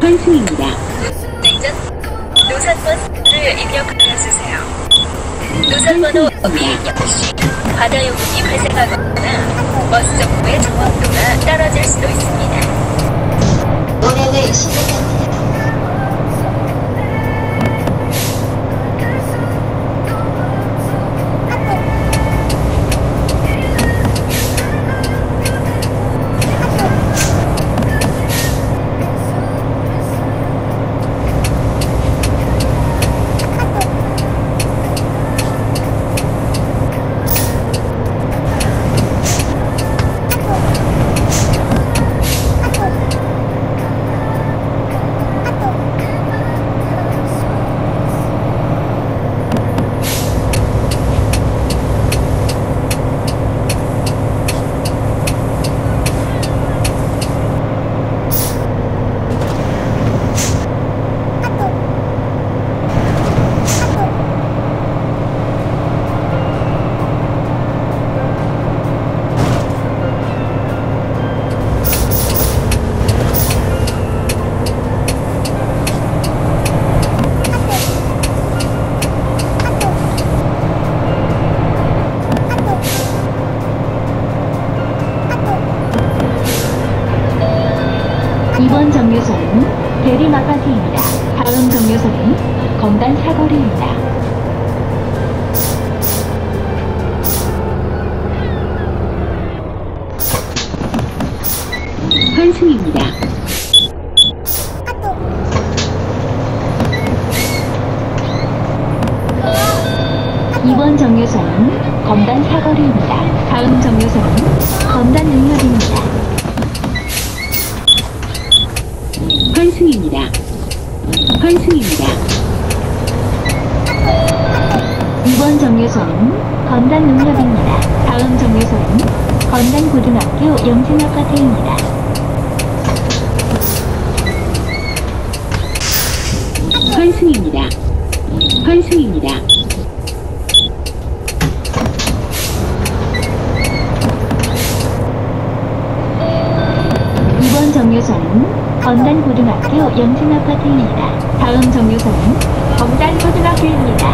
환승입니다. 노선번호를 입력하여주세요. 노선번호 입력 시 바다 요금이 발생하거나 버스 정보의 정확도가 떨어질 수도 있습니다. 운행을 시작합니다. 검단 사거리입니다. 환승입니다. 이번 정류소는 검단 사거리입니다. 다음 정류소는 검단 능력입니다. 환승입니다. 환승입니다. 이번 정류소는 건단 농협입니다. 다음 정류소는 건단고등학교 영생아파트입니다. 환승입니다. 환승입니다. 이번 정류소는 건단고등학교 영생아파트입니다. 다음 정류소는 건단고등학교입니다.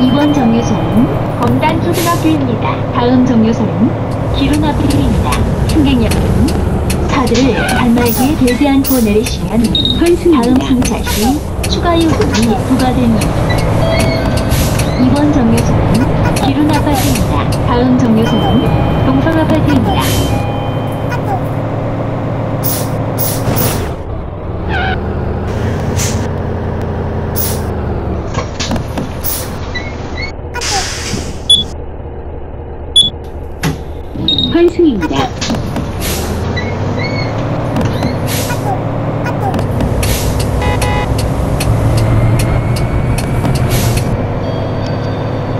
이번 정류소는 검단초등학교입니다. 다음 정류소는 기run아필입니다. 승객 여러분, 카드를 단말기에 대지 않고 내리시면 다음 승차 시 추가 요금이 부과됩니다. 이번 정류소는 기룬아파트입니다. 다음 정류소는 동성아파트입니다. 환승입니다.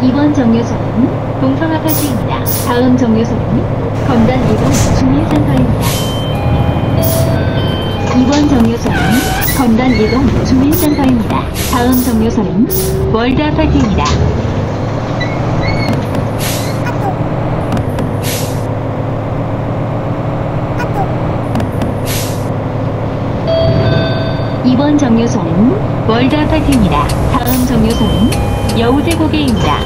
이번 정류소는 동성아파트입니다. 다음 정류소는 검단 2번 주민센터입니다. 이번 정류소는 검단 2동 주민센터입니다. 다음 정류소는 월드아파트입니다. 이번 정류소는 월드 아파트입니다. 다음 정류소는 여우제고개입니다.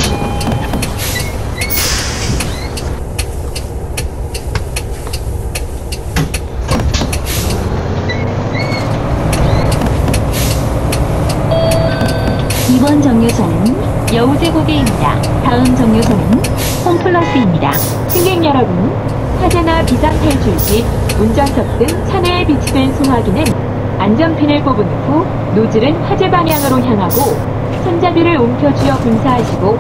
이번 정류소는 여우제고개입니다. 다음 정류소는 홈플러스입니다. 승객 여러분, 화재나 비상 탈출 시 운전석 등 차내에 비치된 소화기는 안전핀을 꼽은 후 노즐은 화재 방향으로 향하고 손잡이를 움켜쥐어 분사하시고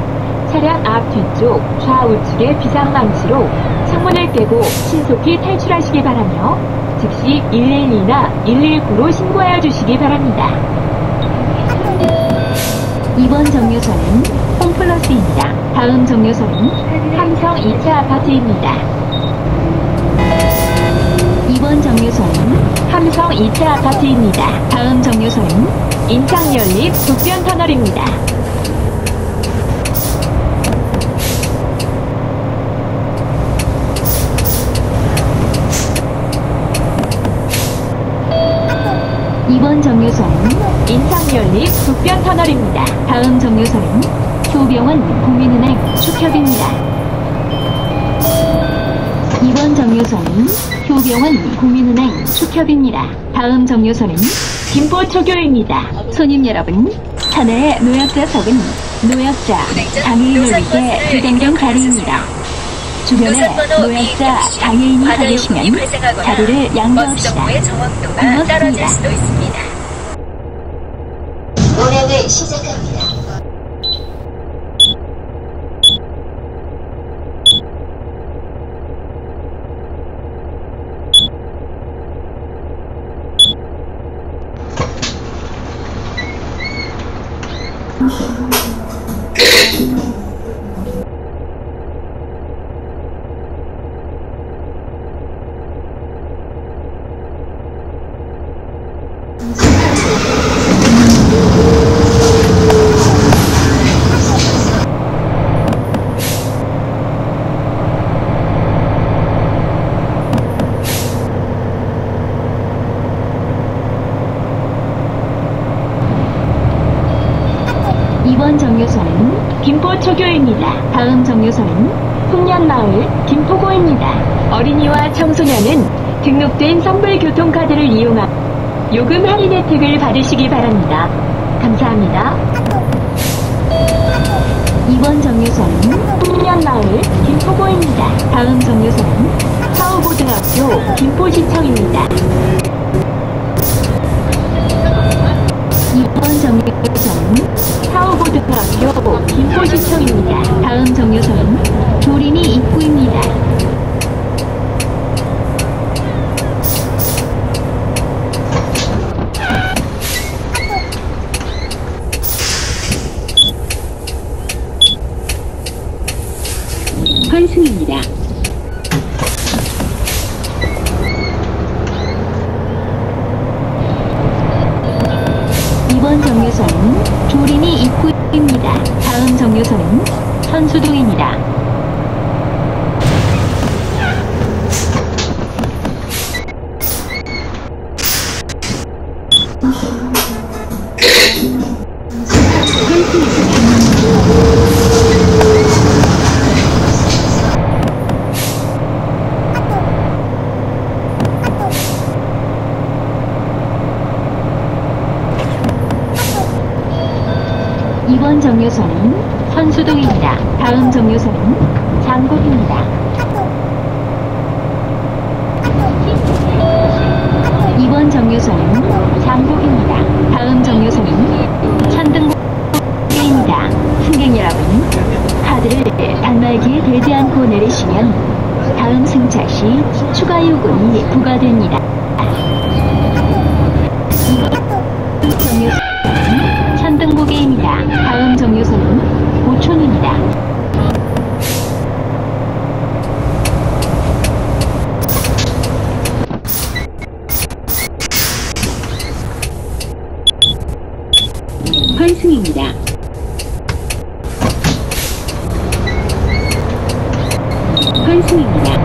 차량 앞 뒤쪽 좌우측의 비상망치로 창문을 깨고 신속히 탈출하시기 바라며 즉시 112나 119로 신고하여 주시기 바랍니다. 이번 정류소는 홈플러스입니다. 다음 정류소는 삼성 2차 아파트입니다. 이번 정류소는 함성 2차 아파트입니다. 다음 정류소는 인창연립 북변 터널입니다. 이번 정류소는 인창연립 북변 터널입니다. 다음 정류소는 효병원 국민은행 축협입니다. 이번 정류소는 효병원 국민은행 축협입니다. 다음 정류소는 김포초교입니다. 손님 여러분, 하나의 노약자석은 노약자, 장애인을 위해 배정된 자리입니다. 주변에 노약자, 장애인이 가 계시면 자리를 양보합시다. 고맙습니다. 운행을 시작합니다. 이번 정류소는 김포초교입니 다. 다음 정류소는 풍년마을 김포고입니다. 어린이와 청소년은 등록된 선불교통카드를 이용하 요금 할인 혜택을 받으시기 바랍니다. 감사합니다. 이번 정류소는 풍년마을 김포고입니다. 다음 정류소는 서우고등학교 김포시청입니다. 이번 정류소는 사오고등학교 김포시청입니다. 다음 정류소는 조림이 입구입니다. 환승입니다. 이번 정류소는 조림이 입구입니다. 다음 정류소는 선수동입니다. 이번 정류소는 선수동입니다. 다음 정류소는 장곡입니다. 이번 정류소는 장곡입니다. 다음 정류소는 천등곡입니다. 승객 여러분, 카드를 단말기에 대지 않고 내리시면 다음 승차 시 추가 요금이 부과됩니다. 천등고개입니 다. 다음 정류소는 고촌입니다. 환승입니다. 환승입니다.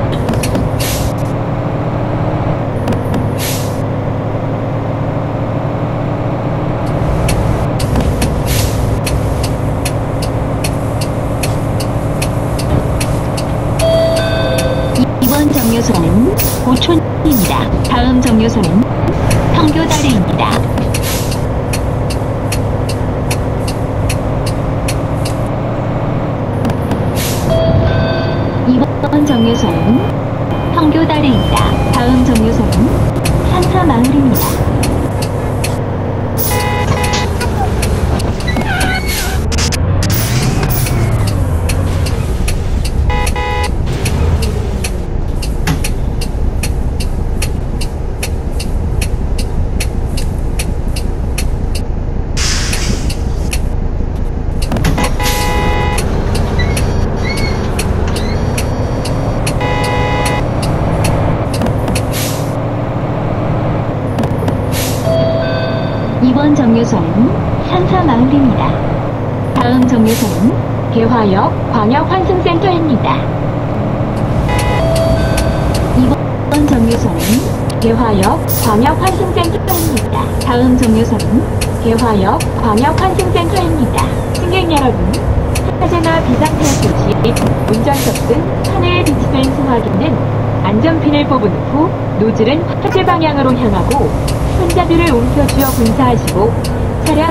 이번 정류소는 고촌입니다. 다음 정류소는 청교다리입니다. 이번 정류소는 청교다리입니다. 다음 정류소는 산사마을입니다. 이번 정류소는 산사마을입니다. 다음 정류소는 대화역 광역환승센터입니다. 이번 정류소는 대화역 광역환승센터입니다. 다음 정류소는 대화역 광역환승센터입니다. 승객 여러분, 화재나 비상태 소시, 운전석 등 하늘에 비치된 소화기는 안전핀을 뽑은 후 노즐은 화재 방향으로 향하고 손잡이를 움켜쥐어 분사하시고 차량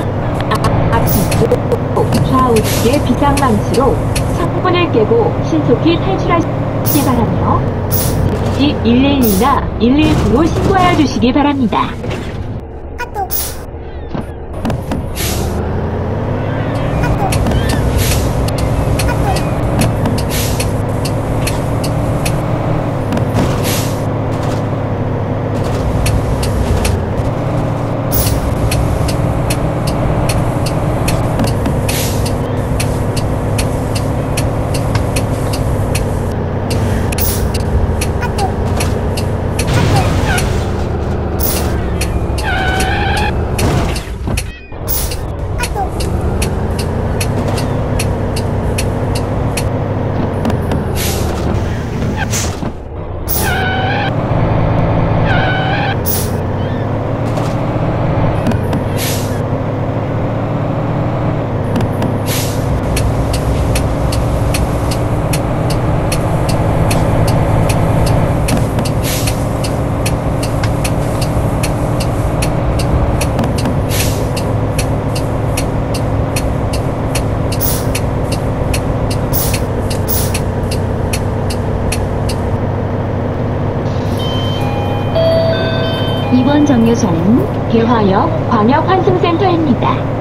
앞- 앞뒤쪽 좌우측의 비상망치로 창문을 깨고 신속히 탈출하시기 바라며 즉시 112나 119로 신고하여 주시기 바랍니다. 정류소는 대화역 광역환승센터입니다.